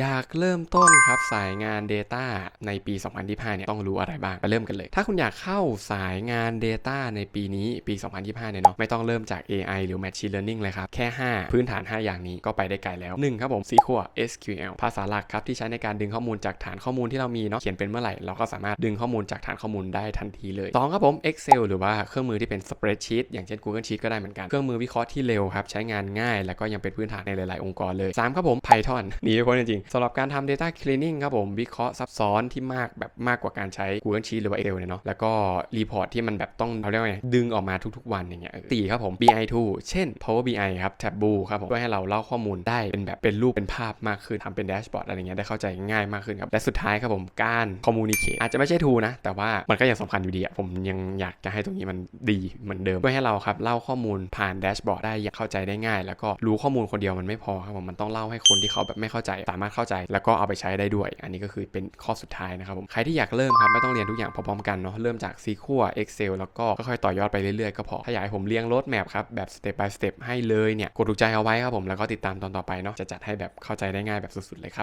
อยากเริ่มต้นครับสายงาน Data ในปี 2025 เนี่ยต้องรู้อะไรบ้างไปเริ่มกันเลย ถ้าคุณอยากเข้าสายงาน Data ในปีนี้ปี 2025 เนี่ยเนาะไม่ต้องเริ่มจาก AI หรือ Machine Learning เลยครับ แค่ 5 พื้นฐาน 5 อย่างนี้ก็ไปได้ไกลแล้ว 1 ครับผม SQL SQL ภาษาหลักครับ ที่ใช้ในการดึงข้อมูลจากฐานข้อมูลที่เรามีเนาะเขียนเป็นเมื่อไหร่ เราก็สามารถดึงข้อมูลจากฐานข้อมูลได้ทันทีเลย 2 ครับผม Excel หรือว่าเครื่องมือที่เป็น Spreadsheet อย่างเช่น Google Sheet ก็ได้เหมือนกันเครื่องมือวิเคราะห์ที่เร็วครับใช้งานง่าย แล้วก็ยังเป็นพื้นฐานในหลาย ๆ องค์กรเลย 3 ครับผม Python นี่ทุกคนจริงสำหรับการทำ data cleaning ครับผมวิเคราะห์ซับซ้อนที่มากแบบมากกว่าการใช้ Google Sheet หรือว่า Excel เนี่ยเนาะแล้วก็รีพอร์ตที่มันแบบต้องเขาเรียกว่าไงดึงออกมาทุกๆ วันอย่างเงี้ยเออสี่ครับผม BI tool เช่น Power BI ครับ Tableau ครับผมช่วยให้เราเล่าข้อมูลได้เป็นแบบเป็นรูปเป็นภาพมากขึ้นทำเป็นแดชบอร์ดอะไรเงี้ยได้เข้าใจง่ายมากขึ้นครับและสุดท้ายครับผมการ communicate อาจจะไม่ใช่ tool นะ แต่ว่ามันก็ยังสำคัญอยู่ดีอะผมยังอยากจะให้ตรงนี้มันดีเหมือนเดิมเพื่อให้เราครับเล่าข้อมูลผ่านแดชบอร์ดได้อย่างเข้าใจได้ง่าย แล้วก็รู้ข้อมูลคนเดียวมันไม่พอครับผมมันต้องเล่าให้คนที่เขาแบบไม่เข้าใจสามารถเข้าใจ แล้วก็เอาไปใช้ได้ด้วย อันนี้ก็คือเป็นข้อสุดท้ายนะครับผมใครที่อยากเริ่มครับไม่ต้องเรียนทุกอย่างพร้อมๆกันเนาะเริ่มจากซีคั่ว Excel แล้วก็ค่อยๆต่อยอดไปเรื่อยๆก็พอถ้าอยากให้ผมเรียงรถแมพครับแบบสเต็ป by step ให้เลยเนี่ยกดถูกใจเอาไว้ครับผมแล้วก็ติดตามตอนต่อไปเนาะจะจัดให้แบบเข้าใจได้ง่ายแบบสุดๆเลยครับ